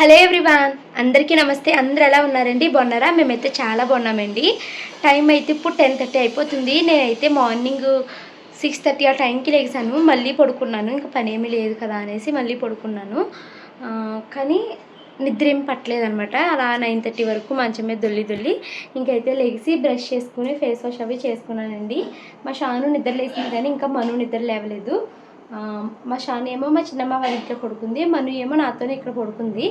Hello everyone అందరికీ నమస్తే. అందరు ఎలా ఉన్నారండి? బాగున్నారా? మేమైతే చాలా బాగున్నామండి. టైం అయితే ఇప్పుడు టెన్ థర్టీ అయిపోతుంది. నేనైతే మార్నింగ్ సిక్స్ థర్టీ ఆ టైంకి లేచాను మళ్ళీ పడుకున్నాను. ఇంకా పని ఏమీ లేదు కదా అనేసి మళ్ళీ పడుకున్నాను. కానీ నిద్ర ఏం పట్టలేదనమాట అలా నైన్ థర్టీ వరకు మంచం మీద దొల్లి దొల్లి ఇంకైతే లెగిసి బ్రష్ చేసుకుని ఫేస్ వాష్ అవి చేసుకున్నానండి. మా షాను నిద్ర లేచింది కానీ ఇంకా మను నిద్ర లేవలేదు. మా షాన్ ఏమో మా చిన్నమ్మ వాళ్ళ ఇంట్లో పడుకుంది మను ఏమో నాతోనే ఇక్కడ పడుకుంది.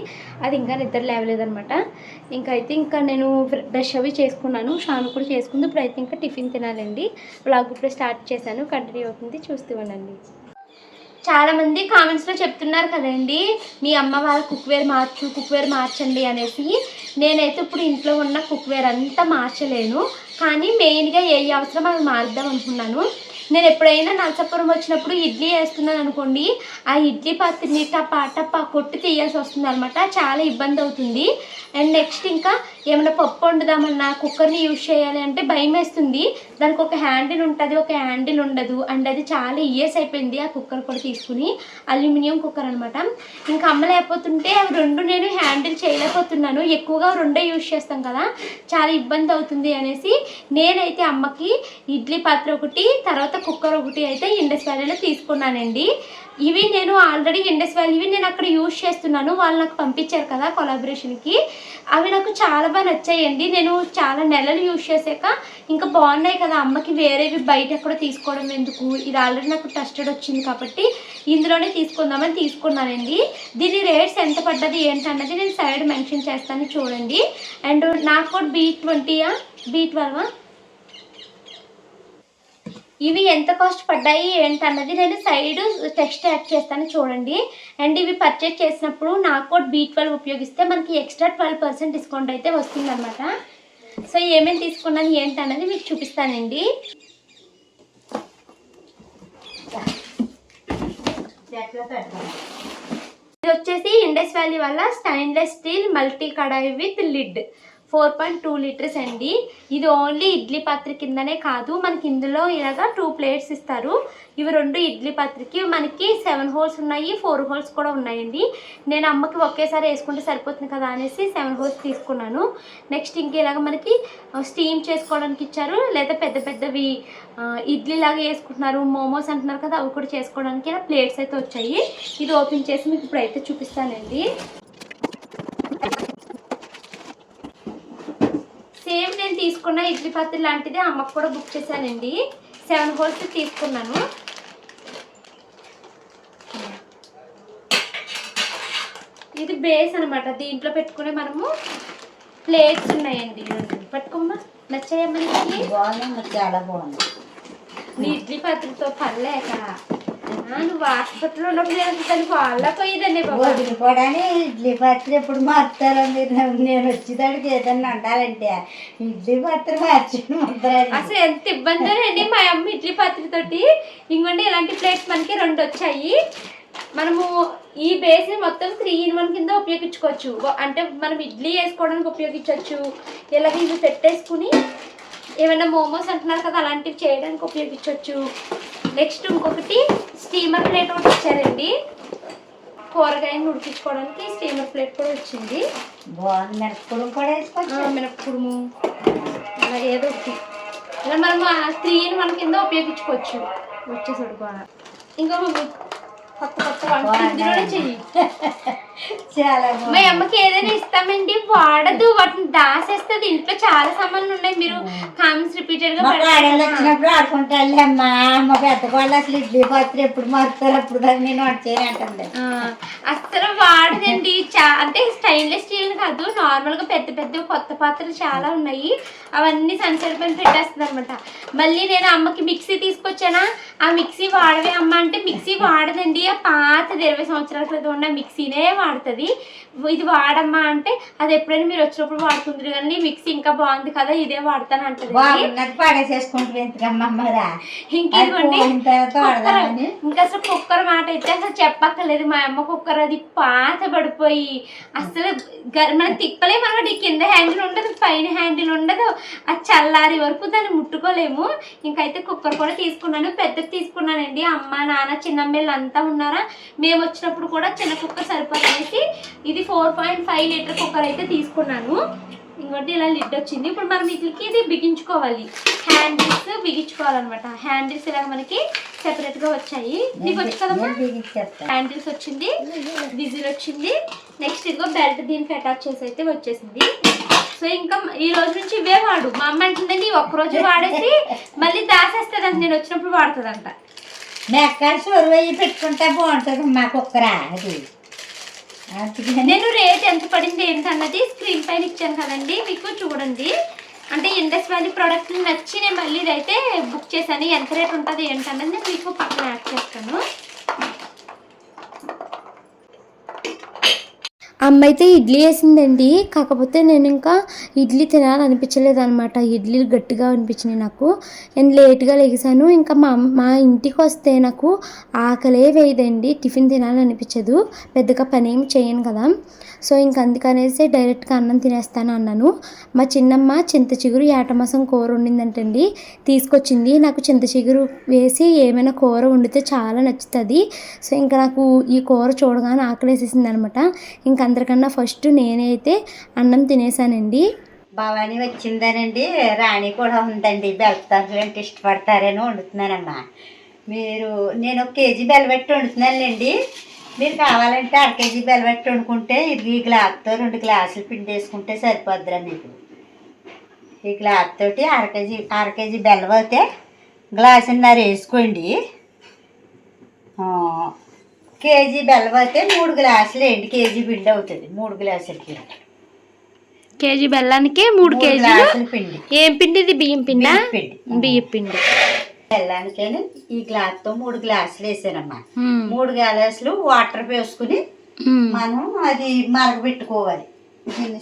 అది ఇంకా నిద్ర లేవలేదనమాట ఇంకా అయితే ఇంకా నేను బ్రష్ అవి చేసుకున్నాను షాను కూడా చేసుకుంది. ఇప్పుడు అయితే ఇంకా టిఫిన్ తినాలండి. బ్లాగ్ ఇప్పుడు స్టార్ట్ చేశాను కంటిన్యూ అవుతుంది చూస్తూ ఉండండి. చాలామంది కామెంట్స్లో చెప్తున్నారు కదండి మీ అమ్మ వాళ్ళ కుక్వేర్ మార్చు కుక్వేర్ మార్చండి అనేసి. నేనైతే ఇప్పుడు ఇంట్లో ఉన్న కుక్వేర్ అంతా మార్చలేను. కానీ మెయిన్గా ఏ అవసరం అది మార్దాం అనుకున్నాను. నేను ఎప్పుడైనా నరసాపురం వచ్చినప్పుడు ఇడ్లీ వేస్తున్నాను అనుకోండి ఆ ఇడ్లీ పాత్రని టపా టపా కొట్టి తీయాల్సి వస్తుంది అనమాట చాలా ఇబ్బంది అవుతుంది. అండ్ నెక్స్ట్ ఇంకా ఏమైనా పప్పు వండుదామన్నా కుక్కర్ని యూజ్ చేయాలి అంటే భయం వేస్తుంది దానికి ఒక హ్యాండిల్ ఉంటుంది ఒక హ్యాండిల్ ఉండదు. అండ్ అది చాలా ఇయర్స్ అయిపోయింది ఆ కుక్కర్ కూడా తీసుకుని. అల్యూమినియం కుక్కర్ అనమాట ఇంకా అమ్మ లేకపోతుంటే అవి రెండు నేను హ్యాండిల్ చేయలేకపోతున్నాను. ఎక్కువగా రెండే యూజ్ చేస్తాం కదా. చాలా ఇబ్బంది అవుతుంది అనేసి నేనైతే అమ్మకి ఇడ్లీ పాత్ర ఒకటి తర్వాత కుక్కర్ ఒకటి అయితే ఇండస్ వ్యాలీలో తీసుకున్నానండి. ఇవి నేను ఆల్రెడీ ఇండస్ వ్యాలీవి నేను అక్కడ యూజ్ చేస్తున్నాను. వాళ్ళు నాకు పంపించారు కదా కొలాబరేషన్కి అవి నాకు చాలా బాగా నచ్చాయండి. నేను చాలా నెలలు యూజ్ చేశాక ఇంకా బాగున్నాయి కదా. అమ్మకి వేరేవి బయట ఎక్కడ తీసుకోవడం ఎందుకు? ఇది ఆల్రెడీ నాకు టస్టెడ్ వచ్చింది కాబట్టి ఇందులోనే తీసుకుందామని తీసుకున్నానండి. దీని రేట్స్ ఎంత పడ్డది ఏంటన్నది నేను సైడ్ మెన్షన్ చేస్తాను చూడండి. అండ్ నాకు కూడా బీ ట్వంటీయా బీ ట్వెల్వా ఇవి ఎంత కాస్ట్ పడ్డాయి ఏంటన్నది నేను సైడ్ టెక్స్ట్ యాడ్ చేస్తాను చూడండి. అండ్ ఇవి పర్చేస్ చేసినప్పుడు నా కోడ్ బీ ట్వెల్వ్ ఉపయోగిస్తే మనకి ఎక్స్ట్రా ట్వెల్వ్ పర్సెంట్ డిస్కౌంట్ అయితే వస్తుందన్నమాట. సో ఏమేమి తీసుకున్నాను ఏంటన్నది మీకు చూపిస్తానండి. ఇది వచ్చేసి ఇండస్ వ్యాలీ వల్ల stainless steel multi kadai with lid four point two litres అండి. ఇది ఓన్లీ ఇడ్లీ పాత్ర కిందనే కాదు మనకి ఇందులో ఇలాగా టూ ప్లేట్స్ ఇస్తారు. ఇవి రెండు ఇడ్లీ పాత్రకి మనకి సెవెన్ హోల్స్ ఉన్నాయి ఫోర్ హోల్స్ కూడా ఉన్నాయండి. నేను అమ్మకి ఒకేసారి వేసుకుంటే సరిపోతుంది కదా అనేసి సెవెన్ హోల్స్ తీసుకున్నాను. నెక్స్ట్ ఇంక ఇలాగ మనకి స్టీమ్ చేసుకోవడానికి ఇచ్చారు. లేదా పెద్ద పెద్దవి ఇడ్లీలాగా ఇడ్లీ లాగా వేసుకుంటున్నారు మోమోస్ అంటున్నారు కదా అవి కూడా చేసుకోవడానికి ఇలా ప్లేట్స్ అయితే వచ్చాయి. ఇది ఓపెన్ చేసి మీకు ఇప్పుడైతే చూపిస్తానండి. సేమ్ నేను తీసుకున్న ఇడ్లీ పాత్ర లాంటిది అమ్మకు కూడా బుక్ చేశానండి. సెవెన్ హోల్స్ తీసుకున్నాను. ఇది బేస్ అన్నమాట. దీంట్లో పెట్టుకునే మనము ప్లేట్స్ ఉన్నాయండి. పట్టుకోమ్మా. నచ్చాయమ్మా చాలా బాగుంది నీ ఇడ్లీ పాత్రతో పర్లేక నువ్వు హాస్పిటల్లో ఉన్నప్పుడు వాళ్ళ ఇడ్లీ పాత్ర ఎప్పుడు మారుతారో మీరు నేను వచ్చేదానికి ఏదన్నా అంటారంటే ఇడ్లీ పాత్ర మార్చి అసలు ఎంత ఇబ్బంది అండి మా అమ్మ ఇడ్లీ పాత్రతోటి ఇంకోండి ఇలాంటి ప్లేట్స్ మనకి రెండు వచ్చాయి. మనము ఈ బేస్ మొత్తం త్రీ ఇన్ వన్ కింద ఉపయోగించుకోవచ్చు. అంటే మనం ఇడ్లీ వేసుకోవడానికి ఉపయోగించవచ్చు ఇలాగ ఇవి పెట్టేసుకుని ఏమైనా మోమోస్ అంటున్నారు కదా అలాంటివి చేయడానికి ఉపయోగించవచ్చు నెక్స్ట్ ఇంకొకటి స్టీమర్ ప్లేట్ ఒకటి ఇచ్చారండి. కూరగాయని ఉడికించుకోవడానికి స్టీమర్ ప్లేట్ కూడా వచ్చింది. బాగుంది మిరపపొడి కూడా వేసుకోవచ్చు. మినప్పుడుము అలా ఏదో ఒకటి. ఇలా మనం త్రీ ఇన్ వన్ కింద ఉపయోగించుకోవచ్చు. వచ్చేసాడు కూడా ఇంకా కొత్త కొత్త వంట ఇందులోనే చెయ్యి. మా అమ్మకి ఏదైనా ఇస్తామండి? వాడదు. వాటిని దాసేస్తుంది. ఇంట్లో చాలా సామాన్లు ఉన్నాయి. మీరు కామెంట్స్ రిపీటెడ్గా. వచ్చినప్పుడు ఆడుకుంటా అమ్మా మా పెద్ద వాళ్ళు అసలు ఇడ్లీ పాత్ర ఎప్పుడు మారుతారు అప్పుడు దాన్ని నేను ఆ, అస్సలు వాడదండి. అంటే స్టైన్లెస్ స్టీల్ కాదు. నార్మల్గా పెద్ద పెద్ద కొత్త పాత్రలు చాలా ఉన్నాయి. అవన్నీ సన్సెట్ పైన పెట్టేస్తుంది అనమాట మళ్ళీ నేను అమ్మకి మిక్సీ తీసుకొచ్చానా? ఆ మిక్సీ వాడవే అమ్మ అంటే మిక్సీ వాడదండి. ఆ పాతది ఇరవై సంవత్సరాల క్రితం ఉన్న మిక్సీనే వాడుతుంది ఇది వాడమ్మా అంటే అది ఎప్పుడైనా మీరు వచ్చినప్పుడు వాడుతుంది కానీ మిక్సీ ఇంకా బాగుంది కదా ఇదే వాడతాను అంటది. ఇంకా అసలు కుక్కర్ మాట అయితే అసలు చెప్పక్కర్లేదు. మా అమ్మ కుక్కర్ అది పాత పడిపోయి అసలు మనం తిప్పలేము అనమాట. ఈ కింద హ్యాండిల్ ఉండదు పైన హ్యాండిల్ ఉండదు. అది చల్లారి వరకు దాన్ని ముట్టుకోలేము. ఇంకైతే కుక్కర్ కూడా తీసుకున్నాను పెద్దది తీసుకున్నానండి. అమ్మ నాన్న చిన్నమ్మలు అంతా ఉన్నారా? మేము వచ్చినప్పుడు కూడా చిన్న కుక్కర్ సరిపోదనేసి ఇది four point five litre cooker అయితే తీసుకున్నాను. ఇంకోటి ఇలా లిడ్ వచ్చింది. ఇప్పుడు మనం వీటికి ఇది బిగించుకోవాలి. హ్యాండిల్స్ బిగించుకోవాలన్నమాట. హ్యాండిల్స్ ఇలా మనకి సెపరేట్గా వచ్చాయి. నీకు వచ్చి కదమ్మా? హ్యాండిల్స్ వచ్చింది. విజిల్ వచ్చింది. నెక్స్ట్ ఇదిగో బెల్ట్ దీనికి అటాచ్ చేసి అయితే వచ్చేసింది. సో ఇంకా ఈ రోజు నుంచి ఇవే వాడు. మా అమ్మ అంటుందండి ఈ ఒక్క రోజు వాడేసి మళ్ళీ దాసేస్తుంది నేను వచ్చినప్పుడు వాడుతుందంట. మెక్క సొరువయ్యి పెట్టుకుంటే బాగుంటుంది మా కుక్కరా అది. నేను రేట్ ఎంత పడింది ఏంటన్నది స్క్రీన్ పైన ఇచ్చాను కదండి మీకు చూడండి. అంటే ఇండస్ వ్యాలీ ప్రోడక్ట్ నచ్చి నేను మళ్ళీ ఇదైతే బుక్ చేశాను. ఎంత రేట్ ఉంటుంది ఏంటన్నది నేను మీకు పక్కన యాడ్ చేస్తాను. అమ్మ అయితే ఇడ్లీ వేసిందండి. కాకపోతే నేను ఇంకా ఇడ్లీ తినాలనిపించలేదు అనమాట ఇడ్లీలు గట్టిగా అనిపించినాయి నాకు. నేను లేట్గా లెగిసాను ఇంకా మా మా ఇంటికి వస్తే నాకు ఆకలే వేయదండి. టిఫిన్ తినాలనిపించదు. పెద్దగా పని ఏం చేయను కదా. సో ఇంక అందుకనేసి డైరెక్ట్గా అన్నం తినేస్తాను అన్నాను. మా చిన్నమ్మ చింత చిగురు ఏటమాసం కూర వండిందంటండి. తీసుకొచ్చింది. నాకు చింత చిగురు వేసి ఏమైనా కూర వండితే చాలా నచ్చుతుంది. సో ఇంకా నాకు ఈ కూర చూడగానే ఆకలేసేసింది అనమాట ఇంక అందరికన్నా ఫస్ట్ నేనైతే అన్నం తినేసానండి. భవాని వచ్చిందనండి. రాణి కూడా ఉందండి. బెల్తారు అంటే ఇష్టపడతారని వండుతున్నానమ్మా మీరు నేను ఒక కేజీ బెల్లబెట్టి వండుతున్నానులేండి. మీరు కావాలంటే అర కేజీ బెల్లబెట్టి వండుకుంటే ఇది ఈ గ్లాస్తో రెండు గ్లాసులు పిండి వేసుకుంటే సరిపోద్దిరా మీకు. ఈ గ్లాస్ తోటి అర కేజీ అర కేజీ బెల్లం అయితే గ్లాసున్నర వేసుకోండి. కేజీ బెల్లం అయితే మూడు గ్లాసులు ఏంటి కేజీ పిండి అవుతుంది. మూడు గ్లాసులకి కేజీ బెల్లానికి మూడు కేజీలు పిండి. ఏం పిండి ఇది? బియ్యం పిండా? బియ్యం పిండి. బెల్లానికైనా ఈ గ్లాస్తో మూడు గ్లాసులు వేసానమ్మా. మూడు గ్లాసులు వాటర్ వేసుకుని మనం అది మరగబెట్టుకోవాలి దీన్ని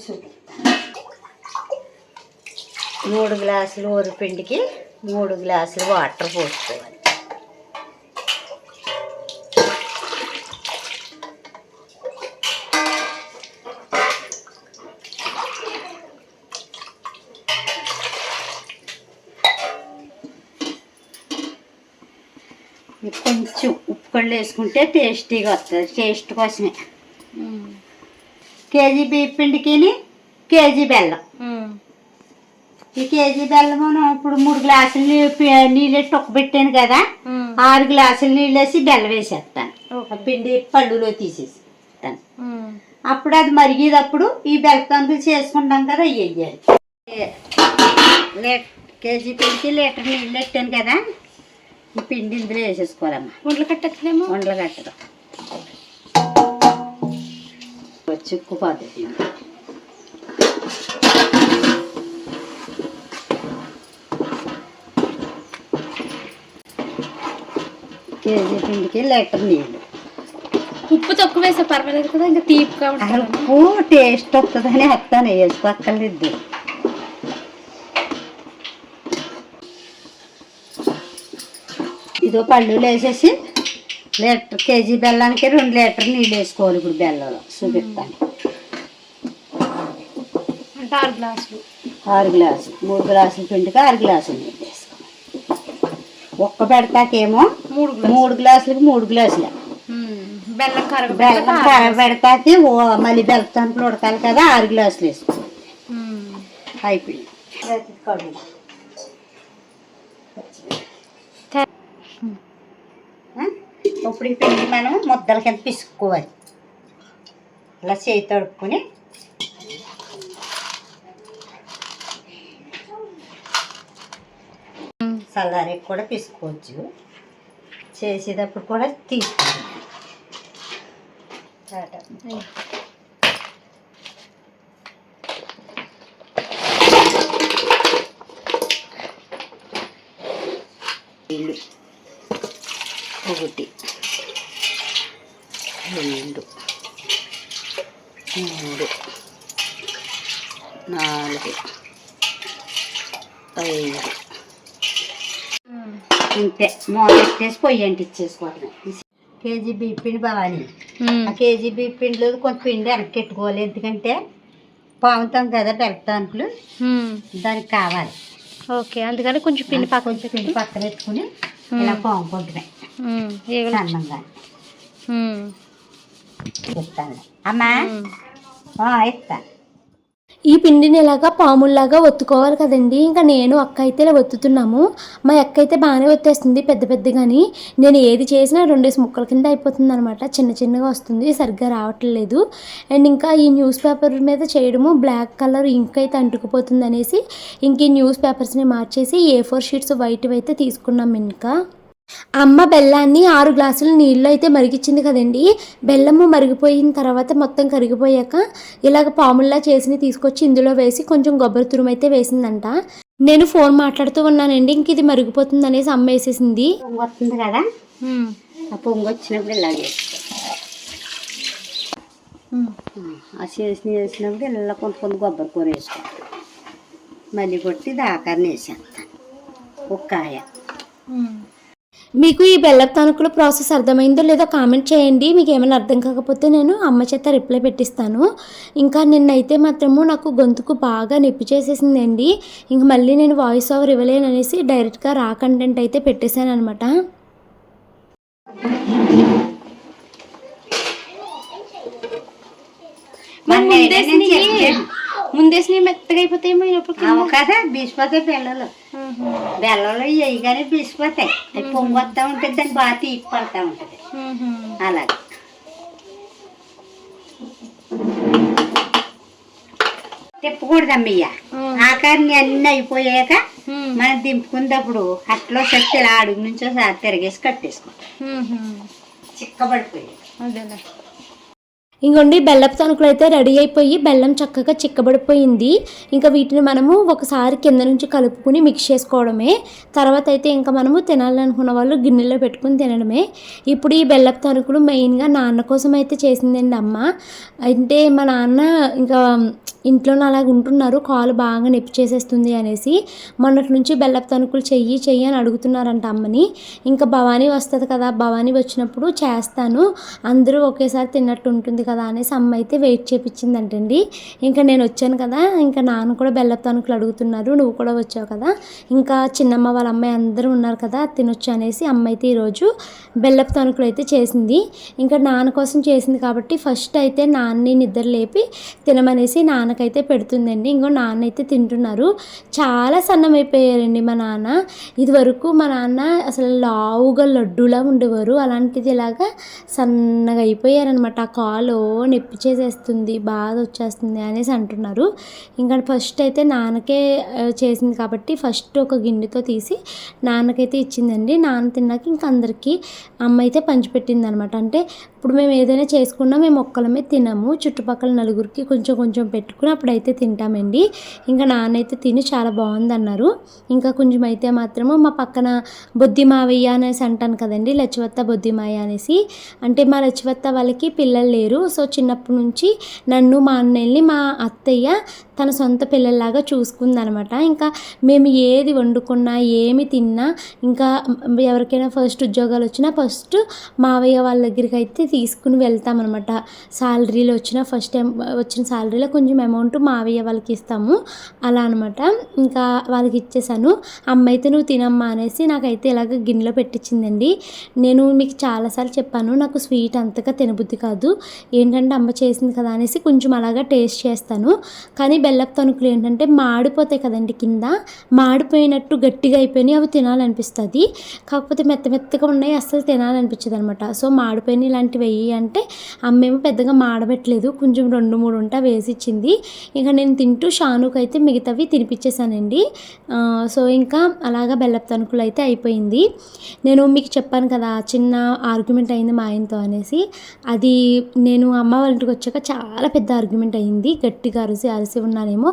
మూడు గ్లాసులు పిండికి మూడు గ్లాసులు వాటర్ పోసుకోవాలి. కొంచెం ఉప్పు కళ్ళు వేసుకుంటే టేస్టీగా వస్తుంది. టేస్ట్ కోసమే. కేజీ బియ్య పిండికి కేజీ బెల్లం. ఈ కేజీ బెల్లం మనం ఇప్పుడు మూడు గ్లాసులు నీళ్ళు పెట్టాను కదా ఆరు గ్లాసులు నీళ్ళు వేసి బెల్లం వేసేస్తాను పిండి పళ్ళులో తీసేస్తాను అప్పుడు అది మరిగేటప్పుడు ఈ బెల్లతానికి చేసుకుంటాం కదా వేయాలి. కేజీ పిండికి లీటర్ నీళ్ళు పెట్టాను కదా ఈ పిండి ఇందులో వేసేసుకోవాలమ్మా. ఒంట్లు కట్టట్లేమో వండలు కట్టడం చిక్కుపోతుంది కేజీ పిండికి లీటర్ నీళ్ళు. ఉప్పు తక్కువ వేసా పర్వాలేదు కదా ఇంకా తీపిగా ఉంటుంది ఉప్పు టేస్ట్ వస్తుందని వేస్తాను వేసుకోక్కర్లేదు ఇదో పళ్ళు వేసేసి లీటర్ కేజీ బెల్లానికి రెండు లీటర్ నీళ్ళు వేసుకోవాలి ఇప్పుడు బెల్లంలో. చూపిస్తాను. అంటే ఆరు గ్లాసులు. ఆరు గ్లాసులు. మూడు గ్లాసుల పిండికి ఆరు గ్లాసులు నీళ్ళు వేసుకోవాలి. ఒక్క పెడతాకేమో మూడు మూడు గ్లాసులకి మూడు గ్లాసులు. బెల్లం కరగ బెల్లం కర పెడతాకి ఓ మళ్ళీ బెల్లతానికి ఉడకాలి కదా ఆరు గ్లాసులు వేసుకోవాలి. అయిపోయింది. కడుగు ఇప్పుడు ఈ పిండి మనం ముద్దల కింద పిసుక్కోవాలి. ఇలా చేయి తడుపుకొని చల్లారికి కూడా పిసుకోవచ్చు. చేసేటప్పుడు కూడా తీసుకోవాలి. టాటా. ఒకటి. రెండు. మూడు. నాలుగు. ఐదు. ఇంతే. మూత పొయ్యి అంటిచ్చేసుకోవటం కేజీ బియ్య పిండి భవానీ. ఆ కేజీ బియ్య పిండిలో కొంత పిండి వెనక్కెట్టుకోవాలి ఎందుకంటే పాముతాం కదా ఉమ్. దానికి కావాలి. ఓకే. అందుకని కొంచెం పిండి పక్కన కొంచెం పిండి పక్కన పెట్టుకుని. ఇలా పాముకుంటున్నాయి ఉమ్. సన్నంగా. ఇస్తాను. అమ్మా? ఇస్తా. ఈ పిండిని ఇలాగా పాముల్లాగా ఒత్తుకోవాలి కదండి. ఇంకా నేను అక్క అయితే ఇలా ఒత్తుతున్నాము. మా అక్క అయితే బాగానే ఒత్తేస్తుంది పెద్ద పెద్దగాని. నేను ఏది చేసినా రెండేసి ముక్కల కింద అయిపోతుంది అనమాట చిన్న చిన్నగా వస్తుంది. సరిగ్గా రావట్లేదు. అండ్ ఇంకా ఈ న్యూస్ పేపర్ మీద చేయడము బ్లాక్ కలర్ ఇంక్ అయితే అంటుకుపోతుంది అనేసి ఇంక ఈ న్యూస్ పేపర్స్ని మార్చేసి ఏ ఫోర్ షీట్స్ వైట్ అయితే తీసుకున్నాం ఇంకా. అమ్మ బెల్లాన్ని ఆరు గ్లాసులు నీళ్ళు అయితే మరిగించింది కదండి. బెల్లము మరిగిపోయిన తర్వాత మొత్తం కరిగిపోయాక ఇలాగ పాముల్లా చేసి తీసుకొచ్చి ఇందులో వేసి కొంచెం కొబ్బరి తురుము అయితే వేసిందంట. నేను ఫోన్ మాట్లాడుతూ ఉన్నానండి ఇంక ఇది మరిగిపోతుంది అనేసి అమ్మ వేసేసింది. వస్తుంది కదా? పొంగు వచ్చినప్పుడు ఇలా ఆ చేసిన వేసినప్పుడు ఇలా కొంత కొంత కొబ్బరి కూర వేసుకో మళ్ళీ కొట్టి దాకారని వేసేస్తాను ఉక్కాయ మీకు ఈ బెల్లపు తణుకుల ప్రాసెస్ అర్థమైందో లేదో కామెంట్ చేయండి. మీకు ఏమైనా అర్థం కాకపోతే నేను అమ్మ చేత రిప్లై పెట్టిస్తాను. ఇంకా నిన్నైతే మాత్రము నాకు గొంతుకు బాగా నొప్పి చేసేసిందండి. ఇంక మళ్ళీ నేను వాయిస్ ఓవర్ ఇవ్వలేను అనేసి డైరెక్ట్గా రా కంటెంట్ అయితే పెట్టేశాను అనమాట చెప్పాను. ముందేసి మెత్తగా కదా బీసిపోతాయి పిల్లలు బెల్లంలో ఇవి కానీ బీసిపోతాయి అవి పొంగు వస్తూ ఉంటుంది దాన్ని బాగా తీపి పడతా ఉంటుంది అలాగే. తిప్పకూడదు అమ్మయ్య ఆకారం అన్నీ అయిపోయాక మనం దింపుకున్నప్పుడు అట్లో ఇలా అడుగు నుంచి తిరిగేసి కట్టేసుకోండి చిక్కబడిపోయి అదేలే. ఇంకోండి బెల్లపు తణుకులు అయితే రెడీ అయిపోయి బెల్లం చక్కగా చిక్కబడిపోయింది. ఇంకా వీటిని మనము ఒకసారి కింద నుంచి కలుపుకుని మిక్స్ చేసుకోవడమే. తర్వాత అయితే ఇంకా మనము తినాలనుకున్న వాళ్ళు గిన్నెలో పెట్టుకుని తినడమే. ఇప్పుడు ఈ బెల్లపు తణుకులు మెయిన్గా నాన్న కోసం అయితే చేసిందండి అమ్మ. అంటే మా నాన్న ఇంకా ఇంట్లోనే అలాగ ఉంటున్నారు కాలు బాగా నొప్పి చేసేస్తుంది అనేసి మొన్నటి నుంచి బెల్లపు తణుకులు చెయ్యి చెయ్యి అని అడుగుతున్నారంట అమ్మని. ఇంకా భవానీ వస్తుంది కదా భవానీ వచ్చినప్పుడు చేస్తాను. అందరూ ఒకేసారి తిన్నట్టు ఉంటుంది కదా అనేసి అమ్మ అయితే వెయిట్ చేపించిందంటండి. ఇంకా నేను వచ్చాను కదా ఇంకా నాన్న కూడా బెల్లపు తణుకులు అడుగుతున్నారు నువ్వు కూడా వచ్చావు కదా. ఇంకా చిన్నమ్మ వాళ్ళ అమ్మాయి అందరూ ఉన్నారు కదా తినొచ్చు అనేసి అమ్మ అయితే ఈరోజు బెల్లపు తణుకులు అయితే చేసింది. ఇంకా నాన్న కోసం చేసింది కాబట్టి ఫస్ట్ అయితే నాన్నని నిద్ర లేపి తినమనేసి నాన్నకైతే పెడుతుందండి. ఇంకో నాన్న అయితే తింటున్నారు. చాలా సన్నమైపోయారండి మా నాన్న. ఇదివరకు మా నాన్న అసలు లావుగా లడ్డూలా ఉండేవారు. అలాంటిది ఇలాగా సన్నగా అయిపోయారనమాట ఆ కాలు. నొప్పి చేసేస్తుంది బాధ వచ్చేస్తుంది అనేసి అంటున్నారు. ఇంకా ఫస్ట్ అయితే నాన్నకే చేసింది కాబట్టి ఫస్ట్ ఒక గిన్నెతో తీసి నాన్నకైతే ఇచ్చిందండి. నాన్న తిన్నాక ఇంకా అందరికీ అమ్మ అయితే పంచిపెట్టింది అనమాట అంటే ఇప్పుడు మేము ఏదైనా చేసుకున్నా మేము ఒక్కలమే తినము. చుట్టుపక్కల నలుగురికి కొంచెం కొంచెం పెట్టుకుని అప్పుడైతే తింటామండి. ఇంకా నాన్న అయితే తిని చాలా బాగుంది అన్నారు ఇంకా కొంచెం అయితే మాత్రము మా పక్కన బొద్ది మావయ్య అనేసి అంటాను కదండి లచ్చివత్త బొద్ది మాయ అనేసి. అంటే మా లచ్చివత్త వాళ్ళకి పిల్లలు లేరు. సో చిన్నప్పటి నుంచి నన్ను మా అన్నయ్యని మా అత్తయ్య తన సొంత పిల్లల్లాగా చూసుకుందనమాట. ఇంకా మేము ఏది వండుకున్నా ఏమి తిన్నా ఇంకా ఎవరికైనా ఫస్ట్ ఉద్యోగాలు వచ్చినా ఫస్ట్ మావయ్య వాళ్ళ దగ్గరికి అయితే తీసుకుని వెళ్తామన్నమాట. శాలరీలో వచ్చిన ఫస్ట్ టైం వచ్చిన శాలరీలో కొంచెం అమౌంట్ మావయ్య వాళ్ళకి ఇస్తాము. అలా అనమాట ఇంకా వాళ్ళకి ఇచ్చేసాను. అమ్మ అయితే నువ్వు తినమ్మా అనేసి నాకైతే ఇలాగ గిన్నెలో పెట్టించిందండి నేను మీకు చాలాసార్లు చెప్పాను నాకు స్వీట్ అంతగా తినబుద్ధి కాదు. ఏంటంటే అమ్మ చేసింది కదా అనేసి కొంచెం అలాగా టేస్ట్ చేస్తాను. కానీ బెల్లపు తణుకులు ఏంటంటే మాడిపోతాయి కదండి కింద. మాడిపోయినట్టు గట్టిగా అయిపోయినాయి అవి తినాలనిపిస్తుంది. కాకపోతే మెత్త మెత్తగా ఉన్నాయి అస్సలు తినాలనిపించదు అనమాట సో మాడిపోయిన ఇలాంటి ఇలాంటివి వెయ్యి అంటే అమ్మేమో పెద్దగా మాడబెట్టలేదు. కొంచెం రెండు మూడు ఉంటా వేసి ఇచ్చింది ఇంకా నేను తింటూ షానుకు అయితే మిగతావి తినిపించేశానండి సో ఇంకా అలాగా బెల్లపు తణుకులు అయితే అయిపోయింది. నేను మీకు చెప్పాను కదా చిన్న ఆర్గ్యుమెంట్ అయింది మా ఆయనతో అనేసి. అది నేను అమ్మ వాళ్ళ ఇంటికి వచ్చాక చాలా పెద్ద ఆర్గ్యుమెంట్ అయింది. గట్టిగా అరిసి అరిసి ఉన్నానేమో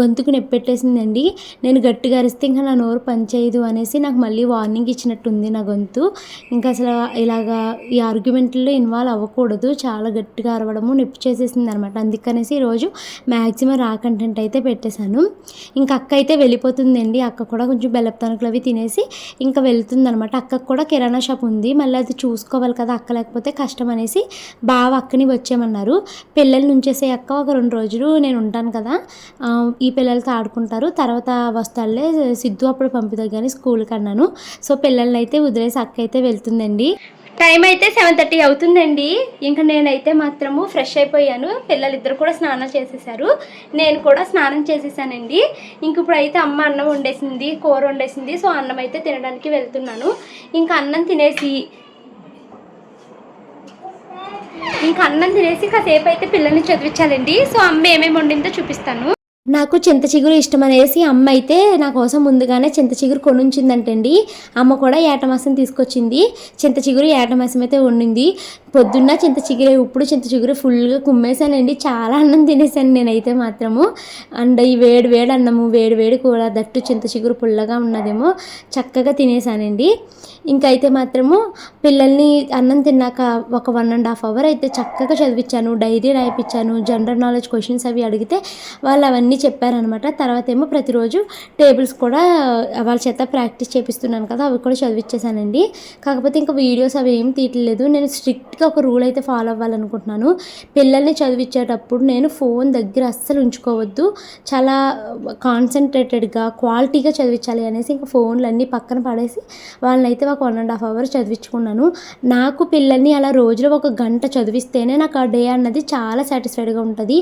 గొంతుకు నెప్పెట్టేసిందండి నేను గట్టిగా అరిస్తే ఇంకా నా నోరు పనిచేయదు అనేసి నాకు మళ్ళీ వార్నింగ్ ఇచ్చినట్టుంది నా గొంతు. ఇంకా అసలు ఇలాగా ఈ ఆర్గ్యుమెంట్లో ఇన్వాల్వ్ అవ్వకూడదు. చాలా గట్టిగా అరవడము నొప్పి చేసేసింది అనమాట అందుకనేసి ఈరోజు మ్యాక్సిమం రా కంటెంట్ అయితే పెట్టేశాను. ఇంకా అక్క అయితే వెళ్ళిపోతుందండి. అక్క కూడా కొంచెం బెల్లపు తణుకులు అవి తినేసి ఇంకా వెళ్తుందనమాట. అక్కకు కూడా కిరాణా షాప్ ఉంది. మళ్ళీ అది చూసుకోవాలి కదా అక్క లేకపోతే కష్టం అనేసి బావ అక్కని వచ్చేయమన్నారు. పిల్లలు నుంచేసే అక్క ఒక రెండు రోజులు నేను ఉంటాను కదా ఈ పిల్లలతో ఆడుకుంటారు. తర్వాత వస్తాడులే సిద్ధు అప్పుడు పంపుతారు కానీ స్కూల్కి అన్నాను. సో పిల్లల్ని అయితే వదిలేసి అక్క అయితే వెళ్తుందండి. టైం అయితే సెవెన్ థర్టీ అవుతుందండి. ఇంకా నేనైతే మాత్రము ఫ్రెష్ అయిపోయాను. పిల్లలిద్దరు కూడా స్నానం చేసేసారు. నేను కూడా స్నానం చేసేసానండి. ఇంక ఇప్పుడు అయితే అమ్మ అన్నం వండేసింది కూర వండేసింది. సో అన్నం అయితే తినడానికి వెళ్తున్నాను. ఇంకా అన్నం తినేసి ఇంకా అన్నం తినేసి కాసేపు అయితే పిల్లల్ని చదివించాలండి. సో అమ్మ ఏమేమి వండిందో చూపిస్తాను. నాకు చింత చిగురు ఇష్టం అనేసి అమ్మ అయితే నా కోసం ముందుగానే చింత చిగురు కొనుంచిందంటండి. అమ్మ కూడా ఏటమాసం తీసుకొచ్చింది. చింత చిగురు ఏటమాసం అయితే వండింది. పొద్దున్న చింత చిగురే ఇప్పుడు చింత చిగురు ఫుల్గా కుమ్మేశానండి. చాలా అన్నం తినేసాను నేనైతే మాత్రము. అండ్ ఈ వేడి వేడి అన్నము వేడి వేడి కూర దట్టు చింత చిగురు పుల్లగా ఉన్నదేమో చక్కగా తినేసానండి ఇంకైతే మాత్రము పిల్లల్ని అన్నం తిన్నాక ఒక వన్ అండ్ హాఫ్ అవర్ అయితే చక్కగా చదివించాను డైరీ రాయిపించాను జనరల్ నాలెడ్జ్ క్వశ్చన్స్ అవి అడిగితే వాళ్ళు అవన్నీ చెప్పారనమాట తర్వాత ఏమో ప్రతిరోజు టేబుల్స్ కూడా వాళ్ళ చేత ప్రాక్టీస్ చేపిస్తున్నాను కదా అవి కూడా చదివించేసానండి కాకపోతే ఇంకా వీడియోస్ అవి ఏం తీయట్లేదు. నేను స్ట్రిక్ట్గా ఒక రూల్ అయితే ఫాలో అవ్వాలనుకుంటున్నాను. పిల్లల్ని చదివించేటప్పుడు నేను ఫోన్ దగ్గర అస్సలు ఉంచుకోవద్దు. చాలా కాన్సన్ట్రేటెడ్గా క్వాలిటీగా చదివించాలి అనేసి ఇంకా ఫోన్లు అన్నీ పక్కన పడేసి వాళ్ళని అయితే ఒక వన్ అండ్ హాఫ్ అవర్ చదివించుకున్నాను. నాకు పిల్లల్ని అలా రోజులో ఒక గంట చదివిస్తేనే నాకు ఆ డే అన్నది చాలా సాటిస్ఫైడ్గా ఉంటుంది.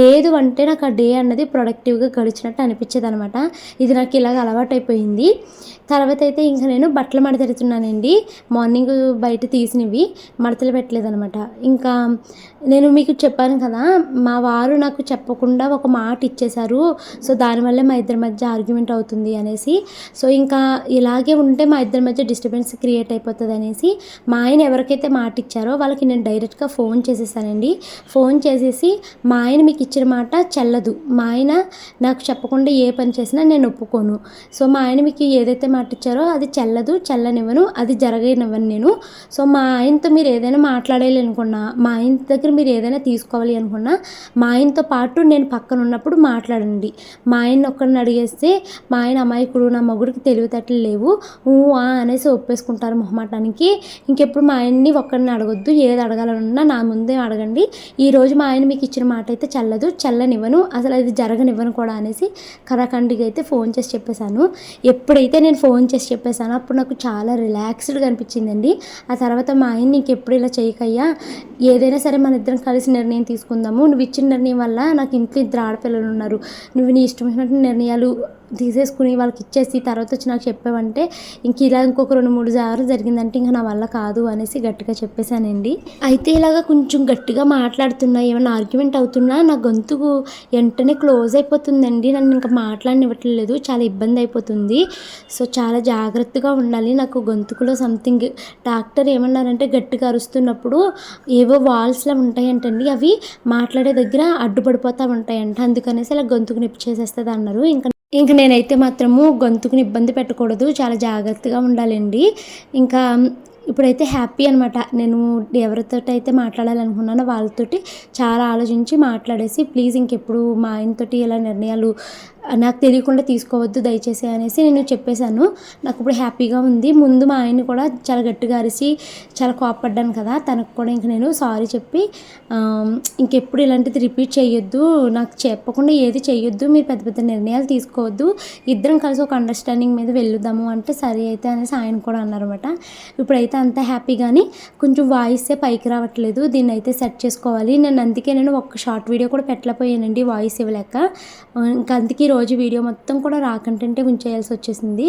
లేదు అంటే నాకు ఆ డే అన్నది ప్రొడక్టివ్గా గడిచినట్టు అనిపించేది అనమాట ఇది నాకు ఇలాగ అలవాటైపోయింది. తర్వాత అయితే ఇంకా నేను బట్టలు మడతెడుతున్నానండి. మార్నింగ్ బయట తీసినవి మడతలు పెట్టలేదనమాట ఇంకా నేను మీకు చెప్పాను కదా మా వారు నాకు చెప్పకుండా ఒక మాట ఇచ్చేశారు. సో దానివల్లే మా ఇద్దరి మధ్య ఆర్గ్యుమెంట్ అవుతుంది అనేసి. సో ఇంకా ఇలాగే ఉంటే మా ఇద్దరి మధ్య డిస్టర్బెన్స్ క్రియేట్ అయిపోతుంది అనేసి మా ఆయన ఎవరికైతే మాట ఇచ్చారో వాళ్ళకి నేను డైరెక్ట్గా ఫోన్ చేసేసానండి. ఫోన్ చేసేసి మా ఆయన మీకు ఇచ్చిన మాట చెల్లదు. మా ఆయన నాకు చెప్పకుండా ఏ పని చేసినా నేను ఒప్పుకోను. సో మా ఆయన మీకు ఏదైతే మాట ఇచ్చారో అది చెల్లదు చెల్లనివ్వను అది జరగనివ్వను నేను. సో మా ఆయనతో మీరు ఏదైనా మాట్లాడాలి అనుకున్నా మా ఆయన దగ్గర మీరు ఏదైనా తీసుకోవాలి అనుకున్నా మా ఆయనతో పాటు నేను పక్కన ఉన్నప్పుడు మాట్లాడండి. మా ఆయన ఒక్కడిని అడిగేస్తే మా ఆయన అమాయకుడు నా మగుడికి తెలివితేటలు లేవు ఊ ఆ అనేసి ఒప్పేసుకుంటారు మొహమాటానికి. ఇంకెప్పుడు మా ఆయన్ని ఒక్కడిని అడగొద్దు ఏది అడగాలనున్నా నా ముందే అడగండి. ఈ రోజు మా ఆయన మీకు ఇచ్చిన మాట అయితే చల్లదు చల్లనివ్వను అసలు అది జరగనివ్వను కూడా అనేసి కరాఖండిగా అయితే ఫోన్ చేసి చెప్పేశాను. ఎప్పుడైతే నేను ఫోన్ చేసి చెప్పేశానో అప్పుడు నాకు చాలా రిలాక్స్డ్గా అనిపించిందండి. ఆ తర్వాత మా ఆయన ఇంకెప్పుడు ఇలా చేయకయ్యా ఏదైనా సరే మన ఇద్దరం కలిసి నిర్ణయం తీసుకుందాము. నువ్వు ఇచ్చిన నిర్ణయం వల్ల నాకు ఇంట్లో ఇద్దరు ఆడపిల్లలు ఉన్నారు. నువ్వు నీ ఇష్టం వచ్చినట్టు నిర్ణయాలు తీసేసుకుని వాళ్ళకి ఇచ్చేసి తర్వాత వచ్చి నాకు చెప్పావంటే ఇంక ఇలా ఇంకొక రెండు మూడు సార్లు జరిగిందంటే ఇంకా నా వల్ల కాదు అనేసి గట్టిగా చెప్పేశానండి. అయితే ఇలాగ కొంచెం గట్టిగా మాట్లాడుతున్నా ఏమైనా ఆర్గ్యుమెంట్ అవుతున్నా నా గొంతుకు వెంటనే క్లోజ్ అయిపోతుందండి. నన్ను ఇంకా మాట్లాడనివ్వట్లేదు చాలా ఇబ్బంది అయిపోతుంది. సో చాలా జాగ్రత్తగా ఉండాలి. నాకు గొంతుకులో సంథింగ్ డాక్టర్ ఏమన్నారంటే గట్టిగా అరుస్తున్నప్పుడు ఏవో వాల్స్లా ఉంటాయంటండి అవి మాట్లాడే దగ్గర అడ్డుపడిపోతూ ఉంటాయంట. అందుకనేసి ఇలా గొంతుకు నొప్పి చేసేస్తుంది అన్నారు ఇంకా ఇంక నేనైతే మాత్రము గొంతుకుని ఇబ్బంది పెట్టకూడదు. చాలా జాగ్రత్తగా ఉండాలండి. ఇంకా ఇప్పుడైతే హ్యాపీ అనమాట నేను ఎవరితో అయితే మాట్లాడాలనుకున్నానో వాళ్ళతోటి చాలా ఆలోచించి మాట్లాడేసి ప్లీజ్ ఇంకెప్పుడు మా ఆయనతోటి ఇలా నిర్ణయాలు నాకు తెలియకుండా తీసుకోవద్దు దయచేసి అనేసి నేను చెప్పేశాను. నాకు ఇప్పుడు హ్యాపీగా ఉంది. ముందు మా ఆయన కూడా చాలా గట్టిగా అరిసి చాలా కోపడ్డాను కదా తనకు కూడా ఇంక నేను సారీ చెప్పి ఇంకెప్పుడు ఇలాంటిది రిపీట్ చేయొద్దు నాకు చెప్పకుండా ఏది చేయొద్దు మీరు పెద్ద పెద్ద నిర్ణయాలు తీసుకోవద్దు. ఇద్దరం కలిసి ఒక అండర్స్టాండింగ్ మీద వెళ్దాము అంటే సరే అయితే అనేసి ఆయన కూడా అన్నారన్నమాట. ఇప్పుడైతే అంత హ్యాపీ కానీ కొంచెం వాయిసే పైకి రావట్లేదు. దీన్ని అయితే సెట్ చేసుకోవాలి. నేను అందుకే నేను ఒక షార్ట్ వీడియో కూడా పెట్టలేకపోయానండి వాయిస్ ఇవ్వలేక. ఇంకా అందుకే ఈరోజు రోజు వీడియో మొత్తం కూడా రాకంటే ఉంచేయాల్సి వచ్చేసింది.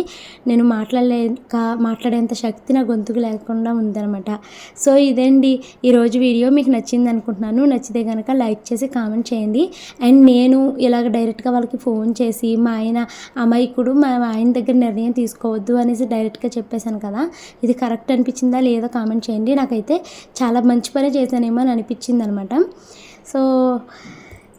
నేను మాట్లాడలేక మాట్లాడేంత శక్తి నా గొంతుకు లేకుండా ఉందన్నమాట. సో ఇదండి ఈరోజు వీడియో. మీకు నచ్చింది అనుకుంటున్నాను. నచ్చితే కనుక లైక్ చేసి కామెంట్ చేయండి. అండ్ నేను ఇలాగ డైరెక్ట్గా వాళ్ళకి ఫోన్ చేసి మా ఆయన అమాయకుడు మా ఆయన దగ్గర నిర్ణయం తీసుకోవద్దు అనేసి డైరెక్ట్గా చెప్పేశాను కదా. ఇది కరెక్ట్ అనిపించిందా లేదా కామెంట్ చేయండి. నాకైతే చాలా మంచి పని చేశానేమో అని అనిపించింది అనమాట సో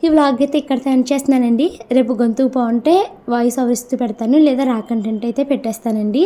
ఈ వ్లాగ్ అయితే ఇక్కడ సెండ్ చేస్తున్నానండి. రేపు గొంతు బాగుంటే వాయిస్ ఓవర్ ఇస్తూ పెడతాను లేదా రాకంటెంట్ అయితే పెట్టేస్తానండి.